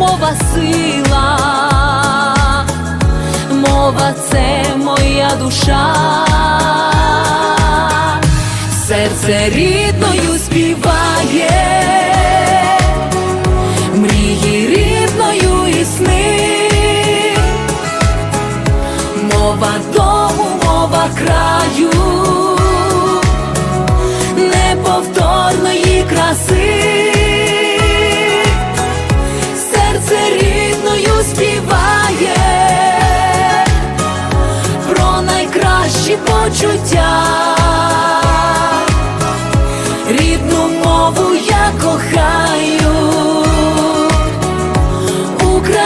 Мова сила, мова це моя душа, серце рідною співає, мрії рідною і мова дому, краю, неповторної краси почуття.